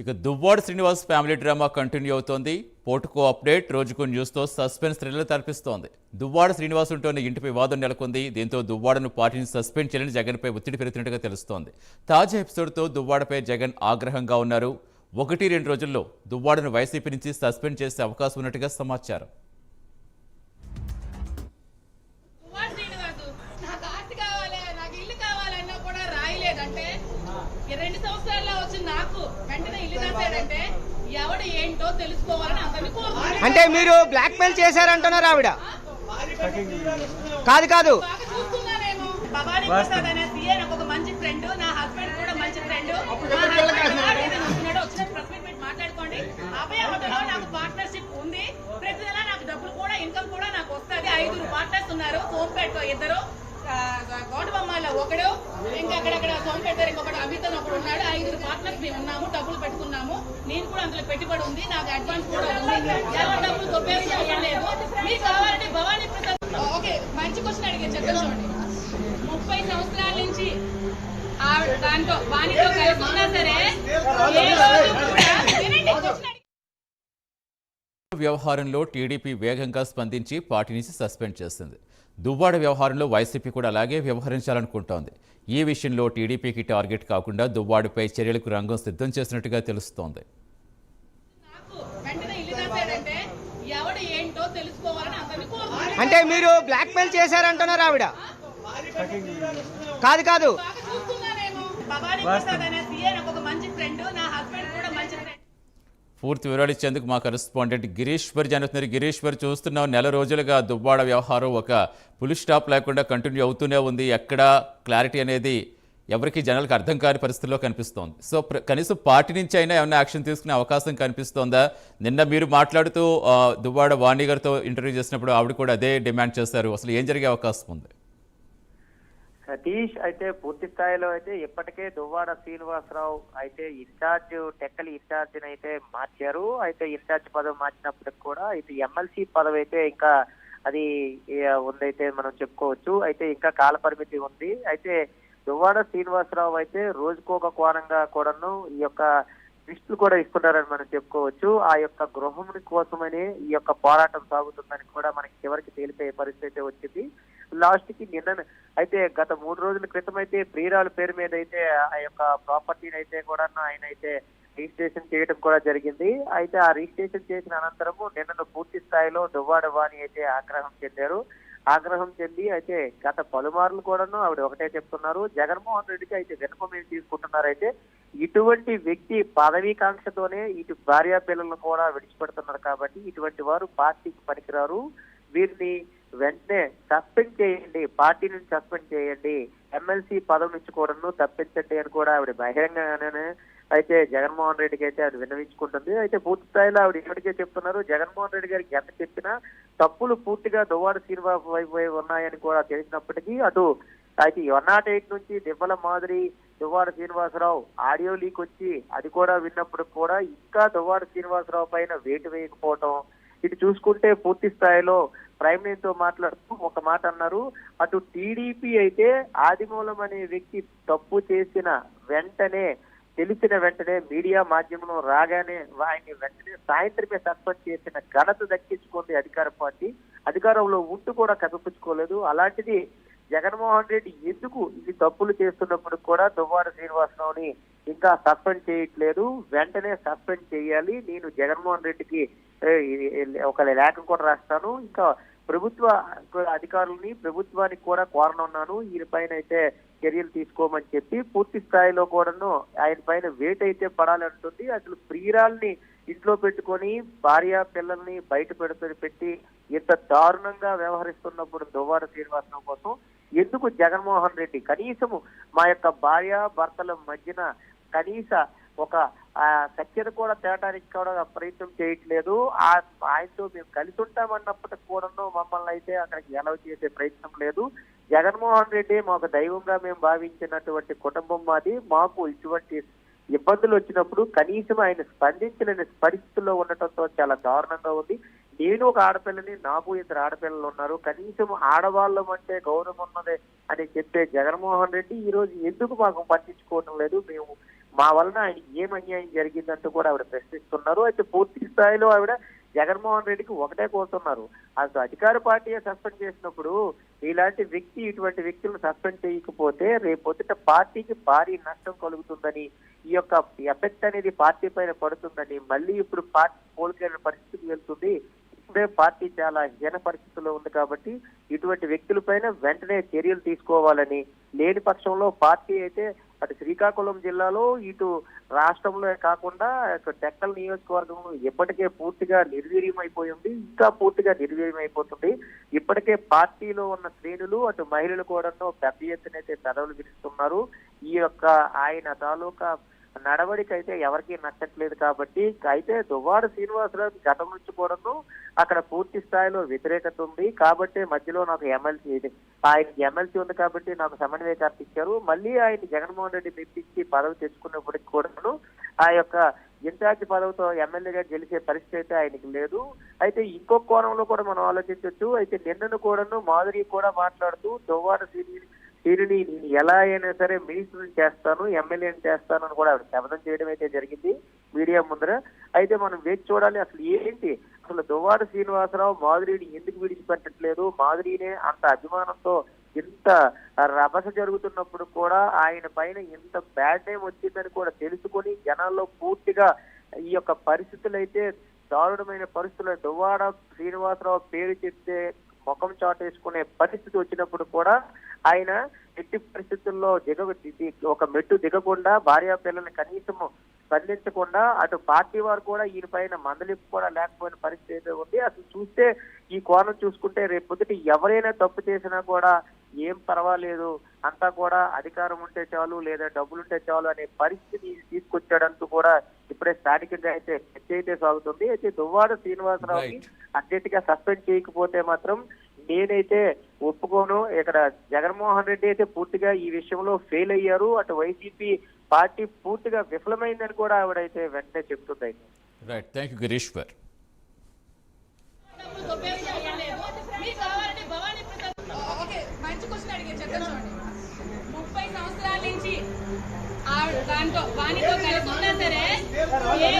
ఇక Duvvada Srinivas family drama continue అవుతోంది. పోటుకో అప్డేట్ రోజుకు న్యూస్తో సస్పెన్స్ థ్రిల్లర్ తలపిస్తోంది దువ్వాడ శ్రీనివాస్ ఉంటోన్న ఇంటిపై వాదం నెలకొంది. దీంతో దువ్వాడను పార్టీని సస్పెండ్ చేయాలని జగన్పై ఒత్తిడి పెరుగుతున్నట్టుగా తెలుస్తోంది. తాజా ఎపిసోడ్తో దువ్వాడపై జగన్ ఆగ్రహంగా ఉన్నారు. ఒకటి రెండు రోజుల్లో దువ్వాడను వైసీపీ నుంచి సస్పెండ్ చేసే అవకాశం ఉన్నట్టుగా సమాచారం. రెండు సంవత్సరాల్లో వచ్చి నాకు వెంటనే ఇల్లు రాశాడంటే ఎవడు ఏంటో తెలుసుకోవాలని కోరుకుంటున్నాను. అంటే మీరు బ్లాక్ మెయిల్ చేశారంటున్నారు ఆవిడ. కాదు కాదు. బాగా చూస్తున్నానేమో భవానీ ప్రసాద్ అనే సీఏ నాకు ఒక మంచి ఫ్రెండ్ నా హస్బెండ్ కూడా మంచి ఫ్రెండ్ ప్రెస్ మీట్ మాట్లాడుకోండి. అభయ హోటల్లో నాకు పార్ట్నర్షిప్ ఉంది. ప్రతి నెల నాకు డబ్బులు కూడా ఇన్కమ్ కూడా నాకు వస్తుంది. ఐదుగురు పార్ట్నర్స్ ఉన్నారు. ఇద్దరు. వాళ్ళ ఒకడు ఇంకా అక్కడక్కడ సోంపేట ఇంకొకటి అమిత్ అని ఒకడు ఉన్నాడు. ఐదుగురు పార్ట్నర్స్ మేము ఉన్నాము డబ్బులు పెట్టుకున్నాము. నేను కూడా అందులో పెట్టుబడి ఉంది నాకు అడ్వాన్స్ కూడా ఉంది. ఎవరి డబ్బులు దొబ్బేసి లేదు. మీకు కావాలంటే భవానీ ప్రసాద్ ఓకే మంచి క్వశ్చన్ అడిగే చెప్తాను చూడండి. ముప్పై సంవత్సరాల నుంచి ఆవిడ దాంట్లో వాణితో కలిసి ఉన్నా సరే ఏ రోజు కూడా వినండి, question వ్యవహారంలో టీడీపీ వేగంగా స్పందించి పార్టీ నుంచి సస్పెండ్ చేసింది. దువ్వాడ వ్యవహారంలో వైసీపీ కూడా అలాగే వ్యవహరించాలనుకుంటోంది. ఈ విషయంలో టీడీపీకి టార్గెట్ కాకుండా దువ్వాడిపై చర్యలకు రంగం సిద్ధం చేసినట్టుగా తెలుస్తోంది. నాకు వెంటనే ఇల్లు రాశాడంటే ఎవడు ఏంటో తెలుసుకోవాలని అతన్ని కోరుకుంటున్నాను. అంటే మీరు బ్లాక్ మెయిల్ చేశారంటున్నారు ఆవిడ. కాదు కాదు బాగా చూస్తున్నానేమో భవానీ ప్రసాద్ అనే సీఏ నాకు ఒక మంచి ఫ్రెండ్ నా హస్బెండ్ కూడా మంచి ఫ్రెండ్ పూర్తి వివరాలు ఇచ్చేందుకు మా కరెస్పాండెంట్ గిరీశ్వర్ జరుగుతున్నారు గిరీశ్వర్ చూస్తున్నాం నెల రోజులుగా దుబ్బాడ వ్యవహారం ఒక పులి స్టాప్ లేకుండా కంటిన్యూ అవుతూనే ఉంది. ఎక్కడ క్లారిటీ అనేది ఎవరికి జనాలకు అర్థం కాని పరిస్థితుల్లో కనిపిస్తోంది. సో కనీసం పార్టీ నుంచి అయినా ఏమైనా యాక్షన్ తీసుకునే అవకాశం కనిపిస్తోందా? నిన్న మీరు మాట్లాడుతూ దుబ్బాడ దువ్వాడ వాణి గారితో ఇంటర్వ్యూ చేసినప్పుడు ఆవిడ కూడా అదే డిమాండ్ చేస్తారు అసలు ఏం జరిగే అవకాశం ఉంది? సతీష్ అయితే పూర్తి స్థాయిలో అయితే ఇప్పటికే దువ్వాడ శ్రీనివాసరావు అయితే ఇన్ఛార్జ్ టెక్కలి ఇన్ఛార్జ్ అయితే మార్చారు. అయితే ఇన్ఛార్జ్ పదవి మార్చినప్పటికి కూడా ఇది ఎమ్మెల్సీ పదవి అయితే ఇంకా అది ఉందైతే మనం చెప్పుకోవచ్చు. అయితే ఇంకా కాల పరిమితి ఉంది. అయితే దువ్వాడ శ్రీనివాసరావు అయితే రోజుకొక కోణంగా కూడాను ఈ యొక్క లిస్టులు కూడా ఇస్తున్నారని మనం చెప్పుకోవచ్చు. ఆ యొక్క గృహముని కోసమని ఈ యొక్క పోరాటం సాగుతుందని కూడా మనకి చివరికి తేలిపోయే పరిస్థితి అయితే వచ్చింది. లాస్ట్కి నిన్న అయితే గత మూడు రోజుల క్రితం అయితే ప్రియురాల పేరు మీద అయితే ఆ యొక్క ప్రాపర్టీని అయితే కూడా ఆయన అయితే రిజిస్ట్రేషన్ చేయడం కూడా జరిగింది. అయితే ఆ రిజిస్ట్రేషన్ చేసిన అనంతరము నిన్న పూర్తి స్థాయిలో దువ్వాడవాణి అయితే ఆగ్రహం చెందారు. ఆగ్రహం చెంది అయితే గత పలుమార్లు కూడాను ఆవిడ ఒకటే చెప్తున్నారు. జగన్మోహన్ రెడ్డికి అయితే వినపమేం తీసుకుంటున్నారైతే ఇటువంటి వ్యక్తి పదవీకాంక్షతోనే ఇటు భార్యా పిల్లలను కూడా విడిచిపెడుతున్నారు కాబట్టి ఇటువంటి వారు పార్టీకి పనికిరారు. వీరిని వెంటనే సస్పెండ్ చేయండి. పార్టీ నుంచి సస్పెండ్ చేయండి. ఎమ్మెల్సీ పదవి నుంచి కూడాను తప్పించండి అని కూడా ఆవిడ బహిరంగంగానే అయితే జగన్మోహన్ రెడ్డికి అయితే అది విన్నవించుకుంటుంది. అయితే పూర్తి స్థాయిలో ఆవిడ ఇప్పటికే చెప్తున్నారు? జగన్మోహన్ రెడ్డి గారికి ఎంత చెప్పినా తప్పులు పూర్తిగా దువ్వాడ శ్రీనివాస్ వైపు ఉన్నాయని కూడా తెలిసినప్పటికీ అటు అయితే వన్ నాట్ ఎయిట్ నుంచి దివ్వల మాదిరి దువ్వాడ శ్రీనివాసరావు ఆడియో లీక్ వచ్చి అది కూడా విన్నప్పుడు కూడా ఇంకా దువ్వాడ శ్రీనివాసరావు పైన వేటు వేయకపోవటం ఇటు చూసుకుంటే పూర్తి స్థాయిలో ప్రైమ్తో మాట్లాడుతూ ఒక మాట అన్నారు. అటు టీడీపీ అయితే ఆదిమూలం అనే వ్యక్తి తప్పు చేసిన వెంటనే తెలిసిన వెంటనే మీడియా మాధ్యమం రాగానే ఆయన్ని వెంటనే సాయంత్రమే సస్పెండ్ చేసిన ఘనత దక్కించుకుంది అధికార పార్టీ. అధికారంలో ఉంటూ కూడా కనిపించుకోలేదు. అలాంటిది జగన్మోహన్ రెడ్డి ఎందుకు ఇది తప్పులు చేస్తున్నప్పుడు కూడా దువ్వాడ శ్రీనివాసరావుని ఇంకా సస్పెండ్ చేయట్లేదు? వెంటనే సస్పెండ్ చేయాలి. నేను జగన్మోహన్ రెడ్డికి ఒక లేఖ కూడా రాస్తాను. ఇంకా ప్రభుత్వ అధికారులని ప్రభుత్వానికి కూడా కోరనున్నాను. ఈయన పైన అయితే చర్యలు తీసుకోమని చెప్పి పూర్తి స్థాయిలో కూడాను ఆయన పైన వేట్ అయితే పడాలంటుంది అసలు ప్రియురాల్ని ఇంట్లో పెట్టుకొని భార్య పిల్లల్ని బయట పెడుతుంది పెట్టి ఇంత దారుణంగా వ్యవహరిస్తున్నప్పుడు దువ్వాడ శ్రీనివాసరావు కోసం ఎందుకు జగన్మోహన్ రెడ్డి కనీసము మా యొక్క భార్య భర్తల మధ్యన కనీస ఒక ఆ కూడా తేటానికి కూడా ప్రయత్నం చేయట్లేదు. ఆ ఆయనతో మేము కలిసి ఉంటామన్నప్పటికి కూడాను మమ్మల్ని అయితే అక్కడికి ఎలవ చేసే ప్రయత్నం లేదు. జగన్మోహన్ రెడ్డి మాకు దైవంగా మేము భావించినటువంటి కుటుంబం మాది. మాకు ఇటువంటి ఇబ్బందులు వచ్చినప్పుడు కనీసం ఆయన స్పందించలేని పరిస్థితుల్లో ఉండటంతో చాలా దారుణంగా ఉంది. నేను ఒక ఆడపిల్లని నాకు ఇద్దరు ఆడపిల్లలు ఉన్నారు. కనీసం ఆడవాళ్ళం అంటే గౌరవం ఉన్నదే అని చెప్పే జగన్మోహన్ రెడ్డి ఈ రోజు ఎందుకు మాకు పట్టించుకోవడం లేదు? మేము మా వలన ఆయన ఏం అన్యాయం జరిగిందంటూ కూడా ఆవిడ ప్రశ్నిస్తున్నారు. అయితే పూర్తి స్థాయిలో ఆవిడ జగన్మోహన్ రెడ్డికి ఒకటే కోరుతున్నారు. అసలు అధికార పార్టీయే సస్పెండ్ చేసినప్పుడు ఇలాంటి వ్యక్తి ఇటువంటి వ్యక్తులను సస్పెండ్ చేయకపోతే రేపొద్దుట పార్టీకి భారీ నష్టం కలుగుతుందని ఈ యొక్క ఎఫెక్ట్ అనేది పార్టీ పైన పడుతుందని మళ్ళీ ఇప్పుడు పార్టీ కోలుకైన పరిస్థితికి వెళ్తుంది. ఇప్పుడే పార్టీ చాలా హీన పరిస్థితుల్లో ఉంది కాబట్టి ఇటువంటి వ్యక్తులపైన వెంటనే చర్యలు తీసుకోవాలని లేని పక్షంలో పార్టీ అయితే అటు శ్రీకాకుళం జిల్లాలో ఇటు రాష్ట్రంలో కాకుండా ఇక నియోజకవర్గం ఇప్పటికే పూర్తిగా నిర్వీర్యం అయిపోయింది ఇంకా పూర్తిగా నిర్వీర్యం అయిపోతుంది ఇప్పటికే పార్టీలో ఉన్న శ్రేణులు అటు మహిళలు కూడా పెద్ద ఎత్తున అయితే పెదవులు విరుస్తున్నారు. ఈ యొక్క ఆయన తాలూకా నడవడికి అయితే ఎవరికీ నచ్చట్లేదు కాబట్టి అయితే దువ్వాడ శ్రీనివాసరావు గతం నుంచి కూడాను అక్కడ పూర్తి స్థాయిలో వ్యతిరేకత ఉంది. కాబట్టి మధ్యలో నాకు ఎమ్మెల్సీ ఇది ఆయనకి ఎమ్మెల్సీ ఉంది కాబట్టి నాకు సమన్వయకర్త ఇచ్చారు. మళ్ళీ ఆయన జగన్మోహన్ రెడ్డి మెప్పించి పదవి తెచ్చుకున్నప్పటికి కూడాను ఆ యొక్క ఇన్ఛార్జ్ పదవితో ఎమ్మెల్యేగా గెలిచే పరిస్థితి అయితే ఆయనకి లేదు. అయితే ఇంకొక కోణంలో కూడా మనం ఆలోచించవచ్చు అయితే నిన్నను కూడాను మాధురి కూడా మాట్లాడుతూ దువ్వాడ శ్రీని దీనిని నేను ఎలా అయినా సరే మినిస్టర్ చేస్తాను ఎమ్మెల్యేని చేస్తాను అని కూడా ఆవిడ శపథం చేయడం అయితే జరిగింది మీడియా ముందర. అయితే మనం వేచి చూడాలి అసలు ఏంటి? అసలు దువ్వాడ శ్రీనివాసరావు మాధురిని ఎందుకు విడిచిపెట్టట్లేదు? మాధురినే అంత అభిమానంతో ఇంత రభస జరుగుతున్నప్పుడు కూడా ఆయన పైన ఇంత బ్యాడ్ నేమ్ వచ్చిందని కూడా తెలుసుకొని జనాల్లో పూర్తిగా ఈ యొక్క పరిస్థితులు అయితే దారుణమైన పరిస్థితులు. దువ్వాడ శ్రీనివాసరావు పేరు చెప్తే ముఖం చాటేసుకునే పరిస్థితి వచ్చినప్పుడు కూడా ఆయన ఎట్టి పరిస్థితుల్లో దిగ ఒక మెట్టు దిగకుండా భార్యా పిల్లల్ని కనీసం స్పందించకుండా అటు పార్టీ వారు కూడా ఈయన పైన మందలింపు కూడా లేకపోయిన పరిస్థితి ఉంది. అసలు చూస్తే ఈ కోణం చూసుకుంటే రేపు పొద్దుట ఎవరైనా తప్పు చేసినా కూడా ఏం పర్వాలేదు. అంతా కూడా అధికారం ఉంటే చాలు లేదా డబ్బులు ఉంటే చాలు అనే పరిస్థితి తీసుకొచ్చాడంటూ కూడా ఇప్పుడే స్థానికంగా అయితే చర్చ అయితే సాగుతుంది. అయితే దువ్వాడ శ్రీనివాసరావుని Right. అర్జెంట్ సస్పెండ్ చేయకపోతే మాత్రం నేనైతే ఒప్పుకోను. ఇక్కడ జగన్మోహన్ రెడ్డి అయితే పూర్తిగా ఈ విషయంలో ఫెయిల్ అయ్యారు. అటు వైసీపీ పార్టీ పూర్తిగా విఫలమైందని కూడా ఆవిడైతే వెంటనే చెప్తుంది రైట్ థ్యాంక్ యూ గిరీశ్వర్ డబ్బులు దొబ్బేసి అవసరం లేదు. మీకు కావాలంటే భవానీ ప్రసాద్ ఓకే మంచి క్వశ్చన్ అడిగారు చెప్తాను చూడండి ముప్పై సంవత్సరాల నుంచి ఆవిడ దాంతో వాణితో కలిసి ఉన్నా సరే ఏ